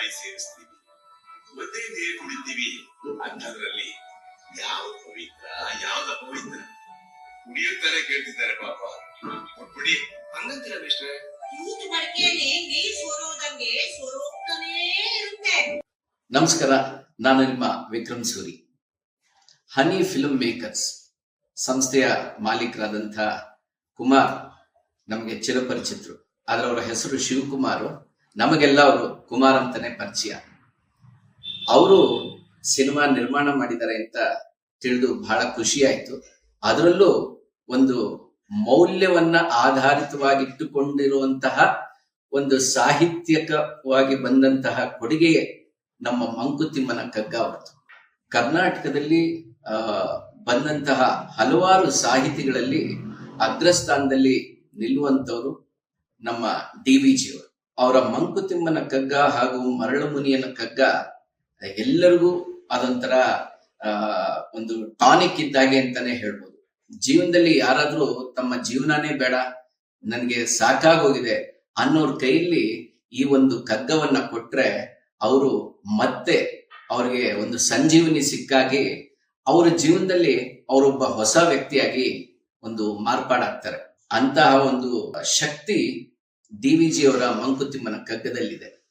ಗಾಳಿ ಸೇರಿಸ್ತೀವಿ ಮತ್ತೆ ನೀರು ಕುಡಿತೀವಿ ಅಂಥದ್ರಲ್ಲಿ ಯಾವ ಪವಿತ್ರ ಯಾವ್ದ ಅಪವಿತ್ರ? ಕುಡಿಯುತ್ತಾರೆ ಕೇಳ್ತಿದ್ದಾರೆ ಪಾಪ. ಕೊಟ್ಬಿಡಿ ಹಂಗಂತೀರ ಮಿಸ್ಟ್ರೆ ಯೂತ್ ಬಳಕೆಯಲ್ಲಿ ನೀರ್ ಸೋರೋದಂಗೆ ಸೋರೋಗ್ತಾನೇ ಇರುತ್ತೆ. ನಮಸ್ಕಾರ ನಾನು ನಿಮ್ಮ Vikram Suri. Honey Film Makers ಸಂಸ್ಥೆಯ ಮಾಲೀಕರಾದಂಥ ಕುಮಾರ್ ನಮಗೆ ಚಿರಪರಿಚಿತರು. ಆದರೆ ಅವರ ಹೆಸರು ಶಿವಕುಮಾರ್. ನಮಗೆಲ್ಲ ಅವರು ಕುಮಾರ್ ಅಂತಾನೆ ಪರಿಚಯ. ಅವರು ಸಿನಿಮಾ ನಿರ್ಮಾಣ ಮಾಡಿದ್ದಾರೆ ಅಂತ ತಿಳಿದು ಬಹಳ ಖುಷಿ ಆಯ್ತು ಅದರಲ್ಲೂ ಒಂದು ಮೌಲ್ಯವನ್ನ ಆಧಾರಿತವಾಗಿ ಇಟ್ಟುಕೊಂಡಿರುವಂತಹ ಒಂದು ಸಾಹಿತ್ಯಕವಾಗಿ ಬಂದಂತಹ ಕೊಡುಗೆಯೇ ನಮ್ಮ ಮಂಕುತಿಮ್ಮನ ಕಗ್ಗ ಅವರದು ಕರ್ನಾಟಕದಲ್ಲಿ, ಆ, ಬಂದಂತಹ ಹಲವಾರು ಸಾಹಿತಿಗಳಲ್ಲಿ ಅಗ್ರಸ್ಥಾನದಲ್ಲಿ ನಿಲ್ಲುವಂತವರು ನಮ್ಮ ಡಿ ವಿ ಅವರು ಮಂಕುತಿಮ್ಮನ ಕಗ್ಗ ಹಾಗೂ ಮರಳು ಮುನಿಯನ ಕಗ್ಗ, ಎಲ್ಲರಿಗೂ ಅದೊಂಥರ ಆ, ಒಂದು ಟಾನಿಕ್ ಇದ್ದಾಗೆ ಅಂತಾನೆ ಹೇಳ್ಬೋದು. ಜೀವನದಲ್ಲಿ ಯಾರಾದ್ರೂ ತಮ್ಮ ಜೀವನನೇ ಬೇಡ, ನನ್ಗೆ ಸಾಕಾಗೋಗಿದೆ ಅನ್ನೋರ್ ಕೈಯಲ್ಲಿ ಈ ಒಂದು ಕಗ್ಗವನ್ನ ಕೊಟ್ರೆ ಅವರು ಮತ್ತೆ ಅವ್ರಿಗೆ ಒಂದು ಸಂಜೀವನಿ ಸಿಕ್ಕಾಗಿ ಅವರ ಜೀವನದಲ್ಲಿ ಅವರೊಬ್ಬ ಹೊಸ ವ್ಯಕ್ತಿಯಾಗಿ ಒಂದು ಮಾರ್ಪಾಡಾಗ್ತಾರೆ. ಅಂತಹ ಒಂದು ಶಕ್ತಿ ಡಿ ವಿ ಜಿ ಅವರ ಮಂಕುತಿಮ್ಮನ ಕಗ್ಗದಲ್ಲಿದೆ.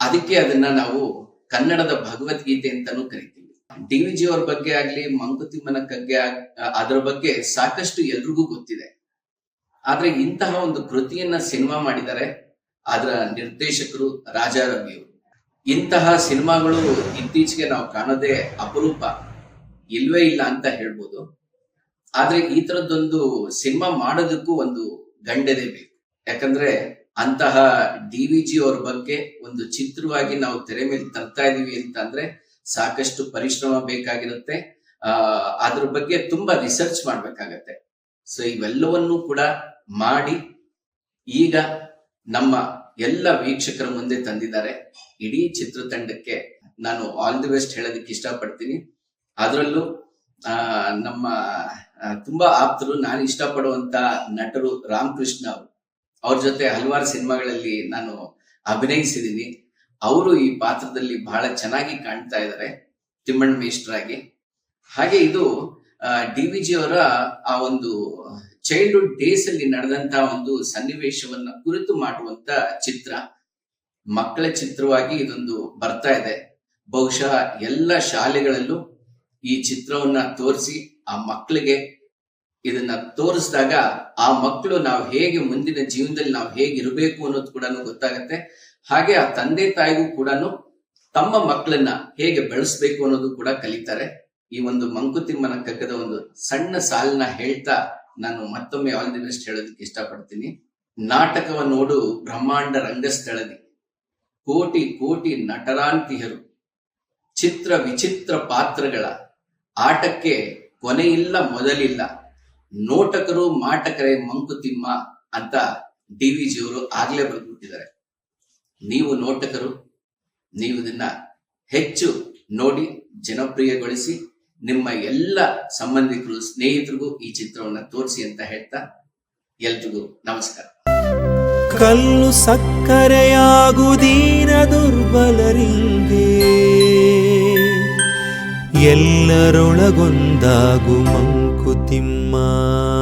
ಅದಕ್ಕೆ ಅದನ್ನ ನಾವು ಕನ್ನಡದ ಭಗವದ್ಗೀತೆ ಅಂತಾನೂ ಕರಿತೀವಿ. ಡಿ ವಿ ಜಿ ಅವ್ರ ಬಗ್ಗೆ ಆಗ್ಲಿ, ಮಂಕುತಿಮ್ಮನ ಕಗ್ಗೆ ಅದರ ಬಗ್ಗೆ ಸಾಕಷ್ಟು ಎಲ್ರಿಗೂ ಗೊತ್ತಿದೆ. ಆದ್ರೆ ಇಂತಹ ಒಂದು ಕೃತಿಯನ್ನ ಸಿನಿಮಾ ಮಾಡಿದ್ದಾರೆ ಅದರ ನಿರ್ದೇಶಕರು ರಾಜಾ ರವಿಯವರು ಇಂತಹ ಸಿನಿಮಾಗಳು ಇತ್ತೀಚೆಗೆ ನಾವು ಕಾಣೋದೇ ಅಪರೂಪ. ಇಲ್ವೇ ಇಲ್ಲ ಅಂತ ಹೇಳ್ಬೋದು. ಆದ್ರೆ ಈ ತರದ್ದೊಂದು ಸಿನಿಮಾ ಮಾಡೋದಕ್ಕೂ ಒಂದು ಗಂಡೆದೆ ಬೇಕು. ಯಾಕಂದ್ರೆ ಅಂತಹ ಡಿ ವಿ ಜಿ ಅವ್ರ ಬಗ್ಗೆ ಒಂದು ಚಿತ್ರವಾಗಿ ನಾವು ತೆರೆ ಮೇಲೆ ತರ್ತಾ ಇದೀವಿ ಅಂತ ಅಂದ್ರೆ ಸಾಕಷ್ಟು ಪರಿಶ್ರಮ ಬೇಕಾಗಿರುತ್ತೆ. ಆ, ಅದ್ರ ಬಗ್ಗೆ ತುಂಬಾ ರಿಸರ್ಚ್ ಮಾಡ್ಬೇಕಾಗತ್ತೆ. ಸೊ ಇವೆಲ್ಲವನ್ನೂ ಕೂಡ ಮಾಡಿ ಈಗ ನಮ್ಮ ಎಲ್ಲ ವೀಕ್ಷಕರ ಮುಂದೆ ತಂದಿದ್ದಾರೆ. ಇಡೀ ಚಿತ್ರತಂಡಕ್ಕೆ ನಾನು ಆಲ್ ದಿ ಬೆಸ್ಟ್ ಹೇಳೋದಕ್ಕೆ ಇಷ್ಟಪಡ್ತೀನಿ. ಅದರಲ್ಲೂ ನಮ್ಮ ತುಂಬಾ ಆಪ್ತರು, ನಾನು ಇಷ್ಟಪಡುವಂತ ನಟರು ರಾಮಕೃಷ್ಣ ಅವರು. ಅವ್ರ ಜೊತೆ ಹಲವಾರು ಸಿನಿಮಾಗಳಲ್ಲಿ ನಾನು ಅಭಿನಯಿಸಿದ್ದೀನಿ ಅವರು ಈ ಪಾತ್ರದಲ್ಲಿ ಬಹಳ ಚೆನ್ನಾಗಿ ಕಾಣ್ತಾ ಇದ್ದಾರೆ ತಿಮ್ಮಣ್ಣ ಮೇಷ್ಟ್ರಾಗಿ. ಹಾಗೆ ಇದು ಡಿ ವಿ ಜಿ ಅವರ ಆ ಒಂದು ಚೈಲ್ಡ್ಹುಡ್ ಡೇಸ್ ಅಲ್ಲಿ ನಡೆದಂತಹ ಒಂದು ಸನ್ನಿವೇಶವನ್ನ ಕುರಿತು ಮಾಡುವಂತ ಚಿತ್ರ. ಮಕ್ಕಳ ಚಿತ್ರವಾಗಿ ಇದೊಂದು ಬರ್ತಾ ಇದೆ. ಬಹುಶಃ ಎಲ್ಲ ಶಾಲೆಗಳಲ್ಲೂ ಈ ಚಿತ್ರವನ್ನ ತೋರಿಸಿ ಆ ಮಕ್ಕಳಿಗೆ ಇದನ್ನ ತೋರಿಸಿದಾಗ ಆ ಮಕ್ಕಳು ನಾವು ಹೇಗೆ ಮುಂದಿನ ಜೀವನದಲ್ಲಿ ನಾವು ಹೇಗೆ ಇರಬೇಕು ಅನ್ನೋದು ಕೂಡ ಗೊತ್ತಾಗತ್ತೆ. ಹಾಗೆ ಆ ತಂದೆ ತಾಯಿಗೂ ಕೂಡ ತಮ್ಮ ಮಕ್ಕಳನ್ನ ಹೇಗೆ ಬೆಳೆಸ್ಬೇಕು ಅನ್ನೋದು ಕೂಡ ಕಲಿತಾರೆ. ಈ ಒಂದು ಮಂಕುತಿಮ್ಮನ ಕಗ್ಗದ ಒಂದು ಸಣ್ಣ ಸಾಲನ್ನ ಹೇಳ್ತಾ ನಾನು ಮತ್ತೊಮ್ಮೆ ಆಲ್ ದಿ ಬೆಸ್ಟ್ ಹೇಳೋದಕ್ಕೆ ಇಷ್ಟಪಡ್ತೀನಿ. ನಾಟಕವ ನೋಡು ಬ್ರಹ್ಮಾಂಡ ರಂಗಸ್ಥಳದಿ. ಕೋಟಿ ಕೋಟಿ ನಟರಾಂತಿಹರು ಚಿತ್ರ ವಿಚಿತ್ರ ಪಾತ್ರಗಳ. ಆಟಕ್ಕೆ ಕೊನೆಯಿಲ್ಲ, ಮೊದಲಿಲ್ಲ. ನೋಟಕರು ಮಾಟಕರೇ ಮಂಕುತಿಮ್ಮ ಅಂತ ಡಿ ವಿ ಜಿಯವರು ಆಗ್ಲೇ ಬರೆದ್ಬಿಟ್ಟಿದ್ದಾರೆ. ನೀವು ನೋಟಕರು, ನೀವು ಇದನ್ನ ಹೆಚ್ಚು ನೋಡಿ, ಜನಪ್ರಿಯಗೊಳಿಸಿ, ನಿಮ್ಮ ಎಲ್ಲ ಸಂಬಂಧಿಕರು, ಸ್ನೇಹಿತರಿಗೂ ಈ ಚಿತ್ರವನ್ನ ತೋರಿಸಿ ಅಂತ ಹೇಳ್ತಾ ಎಲ್ರಿಗೂ ನಮಸ್ಕಾರ. ಕಲ್ಲು ಸಕ್ಕರೆಯಾಗುದೀನ ದುರ್ಬಲರಿಂಗೆ ಎಲ್ಲರೊಳಗೊಂದಾಗು ma